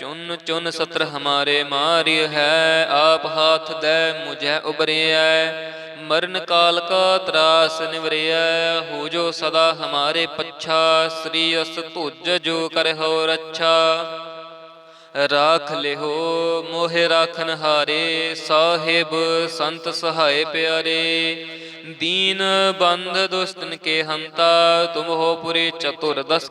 ਚੁਨ ਚੁਨ ਸਤਰ ਹਮਾਰੇ ਮਾਰੀ ਹੈ, ਆਪ ਹਾਥ ਦੇ ਮੁਝੈ ਉਬਰਿਆ ਮਰਨ ਕਾਲ ਕਾ ਤਰਾਸ ਨਿਵਰਿਐ ਹੋ ਜੋ ਸਦਾ ਹਮਾਰੇ ਪੱਛਾ। ਸ੍ਰੀ ਅਸ ਤੁਜ ਜੋ ਕਰਹੁ ਰੱਛਾ। ਰਾਖ ਲਿਹੋ, ਮੋਹਿ ਰਾਖਨ ਹਾਰੇ, ਸਾਹਿਬ ਸੰਤ ਸਹਾਇ ਪਿਆਰੇ। ਦੀਨ ਬੰਧ ਦੁਸਤਨ ਕੇ ਹੰਤਾ, ਤੁਮ ਹੋ ਪੁਰੀ ਚਤੁਰ ਦਸ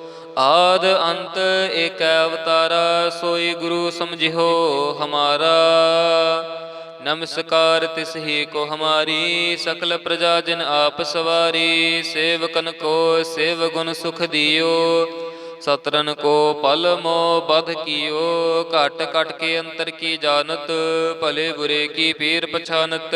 ਆਦ ਅੰਤ ਏਕ ਅਵਤਾਰਾ, ਸੋਈ ਗੁਰੂ ਸਮਝਿਓ ਹਮਾਰਾ। ਨਮਸਕਾਰ ਤਿਸ ਹੀ ਕੋ ਹਮਾਰੀ, ਸਕਲ ਪ੍ਰਜਾ ਜਨ ਆਪ ਸਵਾਰੀ। ਸੇਵਕਨ ਕੋ ਸੇਵ ਗੁਣ ਸੁਖ ਦਿਓ। ਸਤਰਨ ਕੋ ਪਲ ਮੋ ਬਧ ਕੀਓ। ਘਟ ਘਟ ਕੇ ਅੰਤਰ ਕੀ ਜਾਣਤ, ਭਲੇ ਬੁਰੇ ਕੀ ਪੀਰ ਪਛਾਨਤ।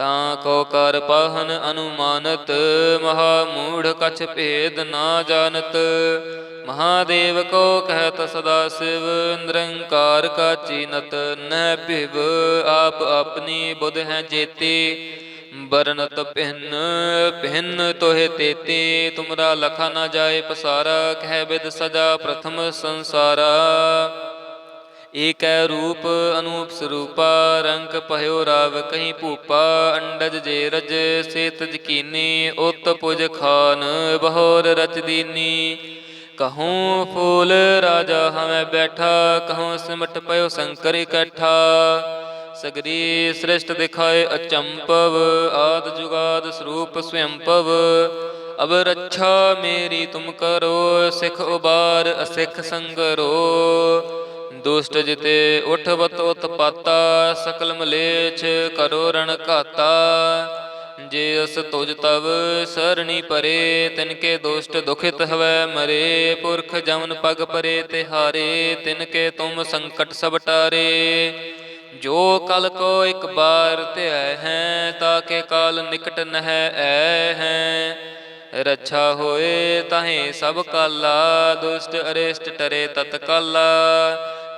ਤਾਂ ਕੋ ਕਰ ਪਾਹਨ ਅਨੁਮਾਨਤ ਮਹਾ ਮੂੜ ਕਛ ਭੇਦ ਨਾ ਜਾਣਤ। ਮਹਾਦੇਵ ਕੋ ਕਹਿਤ ਸਦਾ ਸਿਵ, ਨਿਰੰਕਾਰ ਕਾ ਚੀਨਤ ਨਹਿ ਭਿਵ, ਆਪ ਆਪਣੀ ਬੁਧ ਹੈ ਜੇਤੀ। ਬਰਨਤ ਭਿੰਨ ਭਿੰਨ ਤੋਹਿ ਤੇਤੀ, ਤੁਮਰਾ ਲਖਾ ਨਾ ਜਾਏ ਪਸਾਰਾ, ਕਹਿ ਬਿਦ ਸਜਾ ਪ੍ਰਥਮ ਸੰਸਾਰਾ। ਏਕੈ ਰੂਪ ਅਨੂਪ ਸਰੂਪਾ, ਰੰਗ ਭਇਓ ਰਾਵ ਕਹੀਂ ਭੂਪਾ, ਅੰਡਜ ਜੇ ਰਜ ਸੇ ਜਕੀਨੀ, ਉਤ ਪੁਜ ਖਾਨ ਬਹੋਰ ਰਚ ਦੀਨੀ। ਕਹੂੰ ਫੂਲ ਰਾਜਾ ਹਮੈ ਬੈਠਾ, ਕਹੂੰ ਸਿਮਟ ਪਇਓ ਸ਼ੰਕਰ ਇਕੱਠਾ। ਸਗਰੀ ਸ੍ਰਿਸ਼ਟ ਦਿਖਾਏ ਅਚੰਪਵ, ਆਦ ਜੁਗਾਦ ਸਰੂਪ ਸਵੰਪਵ ਅਬ ਰੱਛਾ ਮੇਰੀ ਤੁਮ ਕਰੋ, ਸਿਖ ਉਬਾਰ ਅਸਿਖ ਸੰਗਰੋ। ਦੁਸ਼ਟ ਜਿਤੇ ਉਠਵਤ ਉਤਪਾਤਾ ਸਕਲ ਮਲੇਛ ਕਰੋ ਰਣ ਘਾਤਾ। ਜੇ ਅਸ ਤੁਜ ਤਵ ਸਰਣੀ ਪਰੇ ਤਿਨ ਕੇ ਦੁਸ਼ਟ ਦੁਖਿਤ ਹਵੈ ਮਰੇ। ਪੁਰਖ ਜਮਨ ਪਗ ਪਰੇ ਤੇ ਹਾਰੇ ਤਿਨ ਕੇ ਤੁਮ ਸੰਕਟ ਸਭ ਟਾਰੇ। ਜੋ ਕਲ ਕੋ ਇੱਕ ਬਾਰ ਧਿਆ ਹੈ, ਤਾਕੇ ਕਾਲ ਨਿਕਟ ਨਹਿ ਐ ਹੈ। ਰੱਛਾ ਹੋਏ ਤਾਹੇ ਸਭ ਕਾਲਾ, ਦੁਸ਼ਟ ਅਰੇਸ਼ਟ ਟਰੇ ਤਤਕਾਲਾ।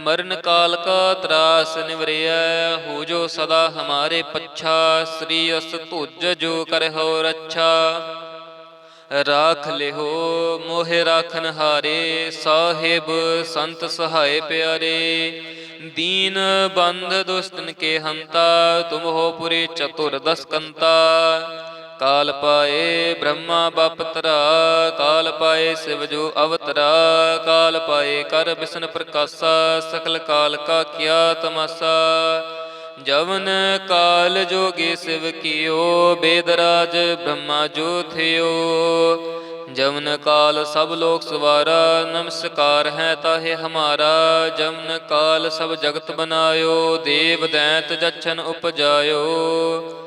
ਮਰਨ ਕਾਲ ਕਾ ਤਰਾਸ ਨਿਵਰਿਐ, ਹੋ ਜੋ ਸਦਾ ਹਮਾਰੇ ਪੱਛਾ, ਸ੍ਰੀ ਅਸ ਤੁਜ ਜੋ ਕਰਹੁ ਰੱਛਾ। ਰਾਖ ਲਿਹੋ, ਮੋਹਿ ਰਾਖਨ ਹਾਰੇ, ਸਾਹਿਬ ਸੰਤ ਸਹਾਏ ਪਿਆਰੇ। ਦੀਨ ਬੰਧ ਦੁਸ਼ਟਨ ਕੇ ਹੰਤਾ, ਤੁਮ ਹੋ ਪੁਰੇ ਚਤੁਰ ਦਸ ਕਾਲ ਪਾਏ ਬ੍ਰਹਮਾ ਬਪਤਰਾ ਕਾਲ ਪਾਏ ਸਿਵ ਜੋ ਅਵਤਰਾ, ਕਾਲ ਪਾਏ ਕਰ ਬਿਸ਼ਨ ਪ੍ਰਕਾਸ਼ਾ, ਸਕਲ ਕਾਲ ਕਾ ਕੀਆ ਤਮਾਸਾ। ਜਵਨ ਕਾਲ ਜੋਗੀ ਸਿਵ ਕੀਓ, ਬੇਦਰਾਜ ਬ੍ਰਹਮਾ ਜੋ ਥਿਓ। ਜਵਨ ਕਾਲ ਸਭ ਲੋਕ ਸਵਾਰਾ, ਨਮਸਕਾਰ ਹੈ ਤਾਹੇ ਹਮਾਰਾ। ਜਵਨ ਕਾਲ ਸਭ ਜਗਤ ਬਨਾਇਓ, ਦੇਵ ਦੈਂਤ ਜਛਨ ਉਪਜਾਇਓ।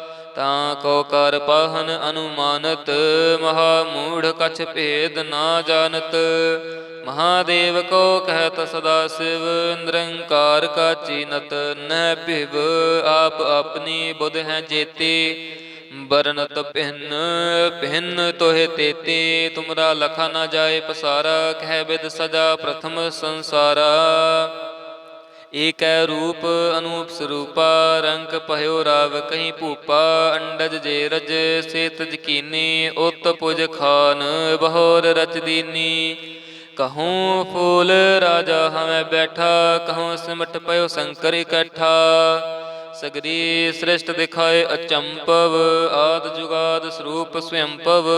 ਤਾਂ ਕੋ ਕਰ ਪਾਹਨ ਅਨੁਮਾਨਤ, ਮਹਾ ਮੂੜ ਕਛ ਭੇਦ ਨਾ ਜਾਣਤ। ਮਹਾਦੇਵ ਕੋ ਕਹਿਤ ਸਦਾ ਸਿਵ, ਨਿਰੰਕਾਰ ਕਾ ਚੀਨਤ ਨਹਿ ਭਿਵ, ਆਪ ਆਪਣੀ ਬੁਧ ਹੈ ਜੇਤੀ। ਬਰਨਤ ਭਿੰਨ ਭਿੰਨ ਤੋਹਿ ਤੇਤੀ, ਤੁਮਰਾ ਲਖਾ ਨਾ ਜਾਏ ਪਸਾਰਾ, ਕਹਿ ਬਿਦ ਸਜਾ ਪ੍ਰਥਮ ਸੰਸਾਰਾ। ਏਕੈ ਰੂਪ ਅਨੂਪ ਸਰੂਪਾ, ਰੰਗ ਭਇਓ ਰਾਵ ਕਹੀਂ ਭੂਪਾ, ਅੰਡਜ ਜੇ ਰਜ ਸੇਤ ਜਕੀਨੀ, ਉਤ ਪੁਜ ਖਾਨ ਬਹੋਰ ਰਚ ਦੀਨੀ। ਕਹੂੰ ਫੂਲ ਰਾਜਾ ਹਮੈ ਬੈਠਾ, ਕਹੂੰ ਸਿਮਟ ਪਇਓ ਸ਼ੰਕਰ ਇਕੱਠਾ। ਸਗਰੀ ਸ੍ਰਿਸ਼ਟ ਦਿਖਾਏ ਅਚੰਪਵ, ਆਦ ਜੁਗਾਦ ਸਰੂਪ ਸਵੰਪਵ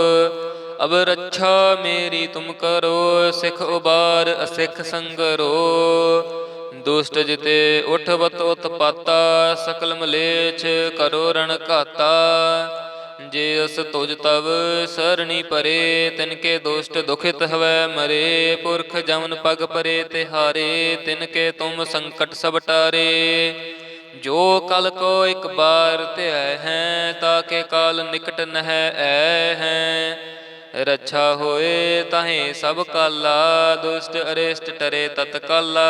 ਅਬ ਰੱਛਾ ਮੇਰੀ ਤੁਮ ਕਰੋ, ਸਿਖ ਉਬਾਰ ਅਸਿਖ ਸੰਗਰੋ। ਦੁਸ਼ਟ ਜਿਤੇ ਉਠਵਤ ਉਤਪਾਤਾ ਸਕਲ ਮਲੇਛ ਕਰੋ ਰਣ ਘਾਤਾ। ਜੇ ਅਸ ਤੁਜ ਤਵ ਸਰਣੀ ਪਰੇ, ਤਿਨ ਕੇ ਦੁਸ਼ਟ ਦੁਖਿਤ ਹਵੈ ਮਰੇ। ਪੁਰਖ ਜਮਨ ਪਗ ਪਰੇ ਤਿਹਾਰੇ ਤਿਨ ਕੇ ਤੁਮ ਸੰਕਟ ਸਭ ਟਾਰੇ। ਜੋ ਕਲ ਕੋ ਇੱਕ ਬਾਰ ਧਿਆ ਹੈ ਤਾਕੇ ਕਾਲ ਨਿਕਟ ਨਹਿ ਐ ਹੈ। ਰੱਛਾ ਹੋਏ ਤਾਹੇ ਸਭ ਕਾਲਾ, ਦੁਸ਼ਟ ਅਰਿਸ਼ਟ ਟਰੇ ਤਤਕਾਲਾ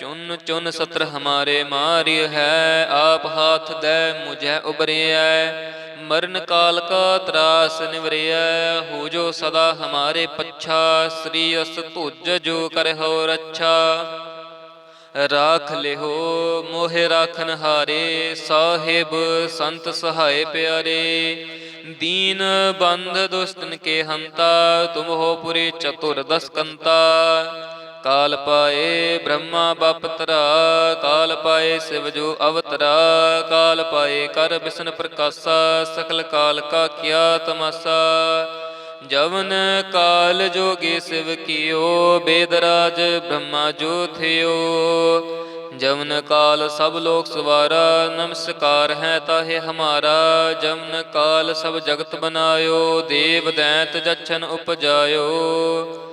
ਚੁਨ ਚੁਨ ਸਤਰ ਹਮਾਰੇ ਮਾਰੀ ਹੈ, ਆਪ ਹਾਥ ਦੈ ਮੁਝੈ ਉਬਰਿਐ ਮਰਨ ਕਾਲ ਕਾ ਤਰਾਸ ਨਿਵਰਿਐ, ਹੋ ਜੋ ਸਦਾ ਹਮਾਰੇ ਪੱਛਾ। ਸ੍ਰੀ ਅਸ ਤੁਜ ਜੋ ਕਰਹੁ ਰੱਛਾ। ਰਾਖ ਲਿਹੋ, ਮੋਹਿ ਰਾਖਨ ਹਾਰੇ, ਸਾਹਿਬ ਸੰਤ ਸਹਾਏ ਪਿਆਰੇ। ਦੀਨ ਬੰਧ ਦੁਸ਼ਟਨ ਕੇ ਹੰਤਾ, ਤੁਮ ਹੋ ਪੁਰੇ ਚਤੁਰ ਦਸ ਕਾਲ ਪਾਏ ਬ੍ਰਹਮਾ ਬਪਤਰਾ ਕਾਲ ਪਾਏ ਸਿਵ ਜੋ ਅਵਤਰਾ, ਕਾਲ ਪਾਏ ਕਰ ਬਿਸ਼ਨ ਪ੍ਰਕਾਸ਼ਾ, ਸਕਲ ਕਾਲ ਕਾ ਕੀਆ ਤਮਾਸਾ। ਜਵਨ ਕਾਲ ਜੋਗੀ ਸਿਵ ਕੀਓ, ਬੇਦਰਾਜ ਬ੍ਰਹਮਾ ਜੋ ਥਿਓ। ਜਵਨ ਕਾਲ ਸਭ ਲੋਕ ਸਵਾਰਾ, ਨਮਸਕਾਰ ਹੈ ਤਾਹੇ ਹਮਾਰਾ। ਜਵਨ ਕਾਲ ਸਭ ਜਗਤ ਬਨਾਇਓ, ਦੇਵ ਦੈਂਤ ਜਛਨ ਉਪਜਾਇਓ।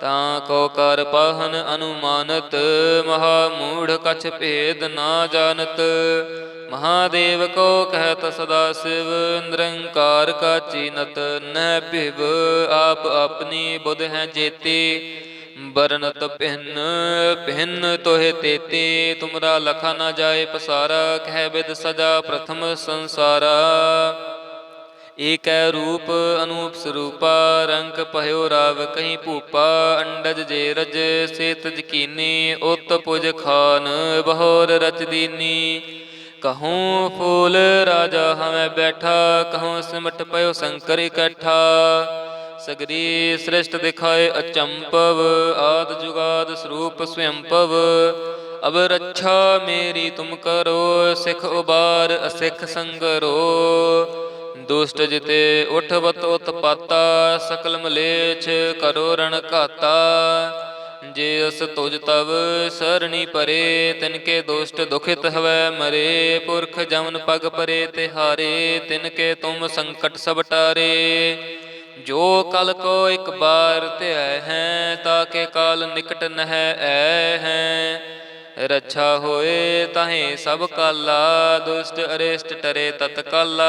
ਤਾਂ ਕੋ ਕਰ ਪਾਹਨ ਅਨੁਮਾਨਤ, ਮਹਾ ਮੂੜ ਕਛ ਭੇਦ ਨਾ ਜਾਣਤ। ਮਹਾਦੇਵ ਕੋ ਕਹਿਤ ਸਦਾ ਸਿਵ, ਨਿਰੰਕਾਰ ਕਾ ਚੀਨਤ ਨਹਿ ਭਿਵ, ਆਪ ਆਪਣੀ ਬੁਧ ਹੈ ਜੇਤੀ। ਬਰਨਤ ਭਿੰਨ ਭਿੰਨ ਤੋਹਿ ਤੇਤੇ, ਤੁਮਰਾ ਲਖਾ ਨਾ ਜਾਏ ਪਸਾਰਾ, ਕਹਿ ਬਿਦ ਸਜਾ ਪ੍ਰਥਮ ਸੰਸਾਰਾ। ਏਕੈ ਰੂਪ ਅਨੂਪ ਸਰੂਪਾ, ਰੰਗ ਭਇਓ ਰਾਵ ਕਹੀਂ ਭੂਪਾ, ਅੰਡਜ ਜੇ ਰਜ ਸੇਤ ਤਜ ਕੀਨੀ ਉਤ ਪੁਜ ਖਾਨ ਬਹੋਰ ਰਚ ਦੀਨੀ। ਕਹੂੰ ਫੂਲ ਰਾਜਾ ਹਮੈ ਬੈਠਾ, ਕਹੂੰ ਸਿਮਟ ਪਇਓ ਸ਼ੰਕਰ ਇਕੱਠਾ। ਸਗਰੀ ਸ੍ਰਿਸ਼ਟ ਦਿਖਾਏ ਅਚੰਪਵ, ਆਦ ਜੁਗਾਦ ਸਰੂਪ ਸਵੰਪਵ। ਅਬ ਰੱਛਾ ਮੇਰੀ ਤੁਮ ਕਰੋ, ਸਿਖ ਉਬਾਰ ਅਸਿਖ ਸੰਗਰੋ। ਦੁਸ਼ਟ ਜਿਤੇ ਉਠਵਤ ਉਤਪਾਤਾ, ਸਕਲ ਮਲੇਛ ਕਰੋ ਰਣ ਘਾਤਾ। ਜੇ ਅਸ ਤੁਜ ਤਵ ਸਰਣੀ ਪਰੇ, ਤਿਨ ਕੇ ਦੁਸ਼ਟ ਦੁਖਿਤ ਹਵੈ ਮਰੇ। ਪੁਰਖ ਜਮਨ ਪਗ ਪਰੇ ਤਿਹਾਰੇ ਤਿਨ ਕੇ ਤੁਮ ਸੰਕਟ ਸਭ ਟਾਰੇ। ਜੋ ਕਲ ਕੋ ਇੱਕ ਬਾਰ ਧਿਆ ਹੈ ਤਾਕੇ ਕਾਲ ਨਿਕਟ ਨਹਿ ਐ ਹੈ। ਰੱਛਾ ਹੋਏ ਤਾਹੇ ਸਭ ਕਾਲਾ, ਦੁਸ਼ਟ ਅਰੇਸ਼ਟ ਟਰੇ ਤਤਕਾਲਾ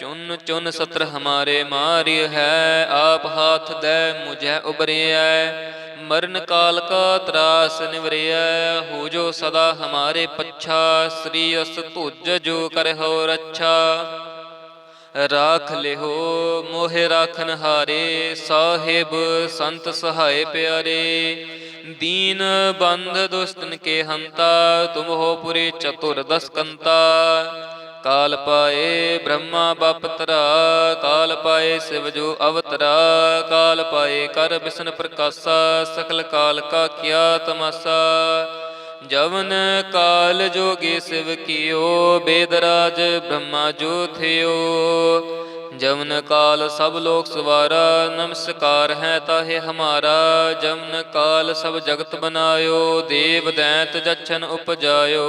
ਚੁਨ ਚੁਨ ਸਤਰ ਹਮਾਰੇ ਮਾਰਿ ਹੈ, ਆਪ ਹਾਥ ਦੇ ਮੁਝੈ ਉਬਰਿਆ ਮਰਨ ਕਾਲ ਕਾ ਤਰਾਸ ਨਿਵਰਿਐ, ਹੋ ਜੋ ਸਦਾ ਹਮਾਰੇ ਪੱਛਾ। ਸ੍ਰੀ ਅਸ ਤੁਜ ਜੋ ਕਰਹੁ ਰੱਛਾ। ਰਾਖ ਲਿਹੋ, ਮੋਹਿ ਰਾਖਨ ਹਾਰੇ ਸਾਹਿਬ ਸੰਤ ਸਹਾਏ ਪਿਆਰੇ। ਦੀਨ ਬੰਧ ਦੁਸ਼ਟਨ ਕੇ ਹੰਤਾ, ਤੁਮ ਹੋ ਪੁਰੇ ਚਤੁਰ ਦਸ ਕਾਲ ਪਾਏ ਬ੍ਰਹਮਾ ਬਪਤਰਾ, ਕਾਲ ਪਾਏ ਸਿਵ ਜੋ ਅਵਤਰਾ, ਕਾਲ ਪਾਏ ਕਰ ਬਿਸ਼ਨ ਪ੍ਰਕਾਸ਼ਾ, ਸਕਲ ਕਾਲ ਕਾ ਕੀਆ ਤਮਾਸਾ। ਜਵਨ ਕਾਲ ਜੋਗੀ ਸਿਵ ਕੀਓ, ਬੇਦਰਾਜ ਬ੍ਰਹਮਾ ਜੋ ਥਿਓ। ਜਵਨ ਕਾਲ ਸਭ ਲੋਕ ਸਵਾਰਾ, ਨਮਸਕਾਰ ਹੈ ਤਾਹੇ ਹਮਾਰਾ। ਜਵਨ ਕਾਲ ਸਭ ਜਗਤ ਬਨਾਇਓ, ਦੇਵ ਦੈਂਤ ਜਛਨ ਉਪਜਾਇਓ।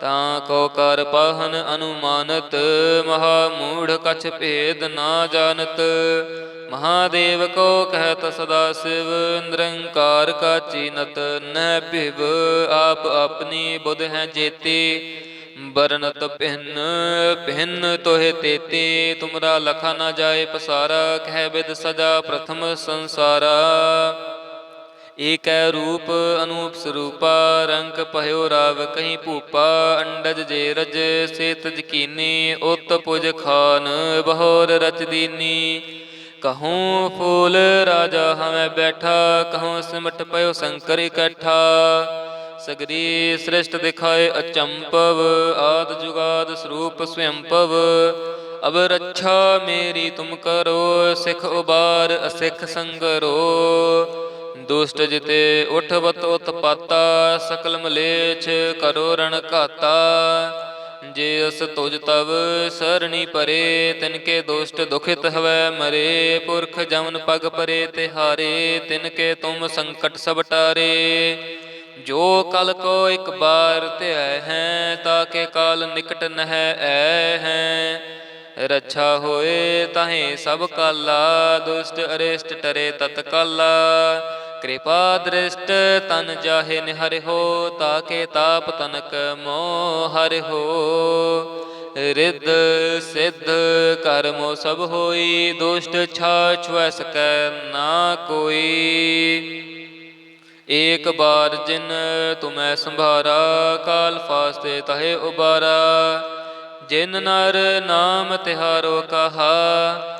ਤਾਂ ਕੋ ਕਰ ਪਾਹਨ ਅਨੁਮਾਨਤ, ਮਹਾ ਮੂੜ ਕਛ ਭੇਦ ਨਾ ਜਾਣਤ। ਮਹਾਦੇਵ ਕੋ ਕਹਿਤ ਸਦਾ ਸਿਵ, ਨਿਰੰਕਾਰ ਕਾ ਚੀਨਤ ਨਹਿ ਭਿਵ, ਆਪ ਆਪਣੀ ਬੁਧ ਹੈ ਜੇਤੀ। ਬਰਨਤ ਭਿੰਨ ਭਿੰਨ ਤੋਹਿ ਤੇਤੀ, ਤੁਮਰਾ ਲਖਾ ਨਾ ਜਾਏ ਪਸਾਰਾ, ਕਹਿ ਬਿਦ ਸਦਾ ਪ੍ਰਥਮ ਸੰਸਾਰਾ। ਏਕੈ ਰੂਪ ਅਨੂਪ ਸਰੂਪਾ, ਰੰਗ ਪਹਿਓ ਰਾਵ ਕਹੀਂ ਭੂਪਾ, ਅੰਡਜ ਜੇ ਰਜ ਸੇਤ ਜਕੀਨੀ, ਉਤ ਪੁਜ ਖਾਨ, ਬਹੋਰ ਰਚ ਦੀਨੀ। ਕਹੂੰ ਫੂਲ ਰਾਜਾ ਹਮੈ ਬੈਠਾ, ਕਹੂੰ ਸਿਮਟ ਪਇਓ ਸ਼ੰਕਰ ਇਕੱਠਾ। ਸਗਰੀ ਸ੍ਰਿਸ਼ਟ ਦਿਖਾਏ ਅਚੰਪਵ, ਆਦ ਜੁਗਾਦ ਸਰੂਪ ਸਵੰਪਵ ਅਬ ਰੱਛਾ ਮੇਰੀ ਤੁਮ ਕਰੋ, ਸਿਖ ਉਬਾਰ ਅਸਿਖ ਸੰਗਰੋ। ਦੁਸ਼ਟ ਜਿਤੇ ਉਠਵਤ ਉਤਪਾਤਾ, ਸਕਲ ਮਲੇਛ ਕਰੋ ਰਣ ਘਾਤਾ। ਜੇ ਅਸ ਤੁਜ ਤਵ ਸਰਣੀ ਪਰੇ, ਤਿਨ ਕੇ ਦੁਸ਼ਟ ਦੁਖਿਤ ਹਵੈ ਮਰੇ। ਪੁਰਖ ਜਮਨ ਪਗ ਪਰੇ ਤਿਹਾਰੇ, ਤਿਨ ਕੇ ਤੁਮ ਸੰਕਟ ਸਭ ਟਾਰੇ। ਜੋ ਕਲ ਕੋ ਇਕ ਬਾਰ ਧਿਆ ਹੈ ਤਾਕੇ ਕਾਲ ਨਿਕਟ ਨਹਿ ਐ ਹੈ। ਰੱਛਾ ਹੋਏ ਤਾਹੇ ਸਭ ਕਾਲਾ, ਦੁਸ਼ਟ ਅਰਿਸ਼ਟ ਟਰੇ ਤਤਕਾਲਾ। ਕਿਰਪਾ ਦ੍ਰਿਸ਼ਟ ਤਨ ਜਾਹੇ ਨਿਹਰਿ ਹੋ, ਤਾਕੇ ਤਾਪ ਤਨਕ ਮੋਹ ਹਰਿ ਹੋ। ਰਿੱਧ ਸਿੱਧ ਕਰਮੋ ਸਭ ਹੋਈ, ਦੁਸ਼ਟ ਛਾ ਛੁਐ ਸਕੈ ਨਾ ਕੋਈ। ਏਕ ਬਾਰ ਜਿਨ ਤੁਮੈ ਸੰਭਾਰਾ, ਕਾਲ ਫਾਸਤੇ ਤਹੇ ਉਬਾਰਾ। ਜਿਨ ਨਰ ਨਾਮ ਤਿਹਾਰੋ ਕਹਾ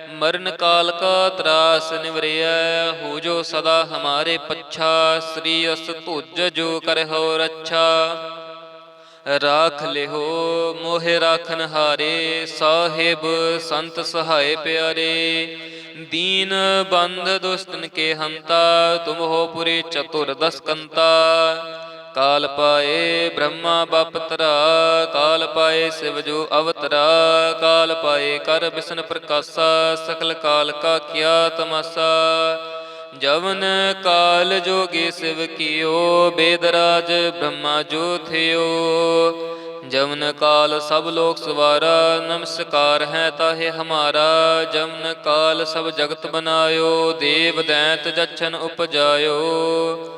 ਮਰਨ ਕਾਲ ਕਾ ਤਰਾਸ ਨਿਵਰਿਐ, ਹੋ ਜੋ ਸਦਾ ਹਮਾਰੇ ਪੱਛਾ, ਸ੍ਰੀ ਅਸ ਧੁਜ ਜੋ ਕਰਹੁ ਰੱਛਾ। ਰਾਖ ਲਿਹੋ, ਮੋਹਿ ਰਾਖਨ ਹਾਰੇ, ਸਾਹਿਬ ਸੰਤ ਸਹਾਏ ਪਿਆਰੇ। ਦੀਨ ਬੰਧ ਦੁਸ਼ਟਨ ਕੇ ਹੰਤਾ, ਤੁਮ ਹੋ ਪੁਰੀ ਚਤੁਰ ਦਸ ਕਾਲ ਪਾਏ ਬ੍ਰਹਮਾ ਬਪਤਰਾ ਕਾਲ ਪਾਏ ਸਿਵ ਜੋ ਅਵਤਰਾ, ਕਾਲ ਪਾਏ ਕਰ ਬਿਸ਼ਨ ਪ੍ਰਕਾਸ਼ਾ, ਸਕਲ ਕਾਲ ਕਾ ਕੀਆ ਤਮਾਸਾ। ਜਵਨ ਕਾਲ ਜੋਗੀ ਸਿਵ ਕੀਓ, ਬੇਦਰਾਜ ਬ੍ਰਹਮਾ ਜੋ ਥਿਓ। ਜਵਨ ਕਾਲ ਸਭ ਲੋਕ ਸਵਾਰਾ, ਨਮਸਕਾਰ ਹੈ ਤਾਹੇ ਹਮਾਰਾ। ਜਵਨ ਕਾਲ ਸਭ ਜਗਤ ਬਨਾਇਓ, ਦੇਵ ਦੈਂਤ ਜਛਨ ਉਪਜਾਇਓ।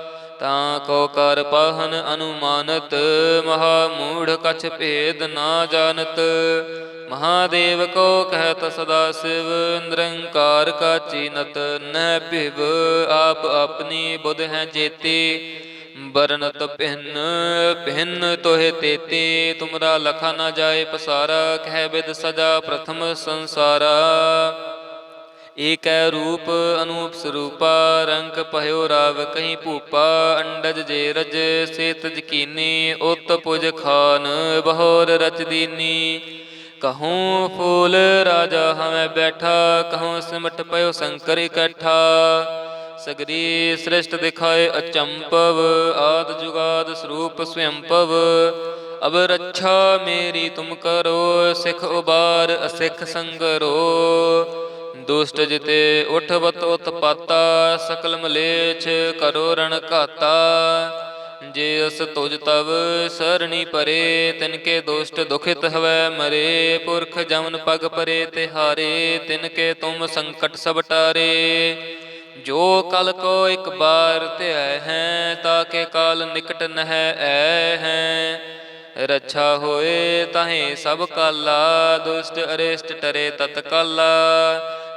ਤਾਂ ਕੋ ਕਰ ਪਾਹਨ ਅਨੁਮਾਨਤ, ਮਹਾ ਮੂੜ ਕਛ ਭੇਦ ਨਾ ਜਾਣਤ। ਮਹਾਦੇਵ ਕੋ ਕਹਿਤ ਸਦਾ ਸਿਵ, ਨਿਰੰਕਾਰ ਕਾ ਚੀਨਤ ਨਹਿ ਭਿਵ, ਆਪ ਆਪਣੀ ਬੁਧ ਹੈ ਜੇਤੀ। ਬਰਨਤ ਭਿੰਨ ਭਿੰਨ ਤੋਹਿ ਤੇਤੀ, ਤੁਮਰਾ ਲਖਾ ਨਾ ਜਾਏ ਪਸਾਰਾ, ਕਹਿ ਬਿਦ ਸਜਾ ਪ੍ਰਥਮ ਸੰਸਾਰਾ। ਏਕੈ ਰੂਪ ਅਨੂਪ ਸਰੂਪਾ, ਰੰਗ ਭਇਓ ਰਾਵ ਕਹੀਂ ਭੂਪਾ, ਅੰਡਜ ਜੇ ਰਜ ਸੇਤ ਜਕੀਨੀ, ਉਤ ਪੁਜ ਖਾਨ, ਬਹੋਰ ਰਚ ਦੀਨੀ। ਕਹੂੰ ਫੂਲ ਰਾਜਾ ਹਮੈ ਬੈਠਾ, ਕਹੂੰ ਸਿਮਟ ਪਇਓ ਸ਼ੰਕਰ ਇਕੱਠਾ। ਸਗਰੀ ਸ੍ਰਿਸ਼ਟ ਦਿਖਾਏ ਅਚੰਪਵ, ਆਦ ਜੁਗਾਦ ਸਰੂਪ ਸਵਯੰਪਵ। ਅਬ ਰੱਛਾ ਮੇਰੀ ਤੁਮ ਕਰੋ, ਸਿਖ ਉਬਾਰ ਅਸਿਖ ਸੰਗਰੋ। ਦੁਸ਼ਟ ਜਿਤੇ ਉਠਵਤ ਉਤਪਾਤਾ ਸਕਲ ਮਲੇਛ ਕਰੋ ਰਣ ਘਾਤਾ। ਜੇ ਅਸ ਤੁਜ ਤਵ ਸਰਣੀ ਪਰੇ ਤਿਨ ਕੇ ਦੁਸ਼ਟ ਦੁਖਿਤ ਹਵੈ ਮਰੇ। ਪੁਰਖ ਜਮਨ ਪਗ ਪਰੇ ਤਿਹਾਰੇ ਤਿਨ ਕੇ ਤੁਮ ਸੰਕਟ ਸਭ ਟਾਰੇ। ਜੋ ਕਲ ਕੋ ਇੱਕ ਬਾਰ ਧਿਆ ਹੈ, ਤਾਕੇ ਕਾਲ ਨਿਕਟ ਨਹਿ ਐ ਹੈ। ਰੱਛਾ ਹੋਏ ਤਾਹੇ ਸਭ ਕਾਲਾ, ਦੁਸ਼ਟ ਅਰਿਸ਼ਟ ਟਰੇ ਤਤਕਾਲਾ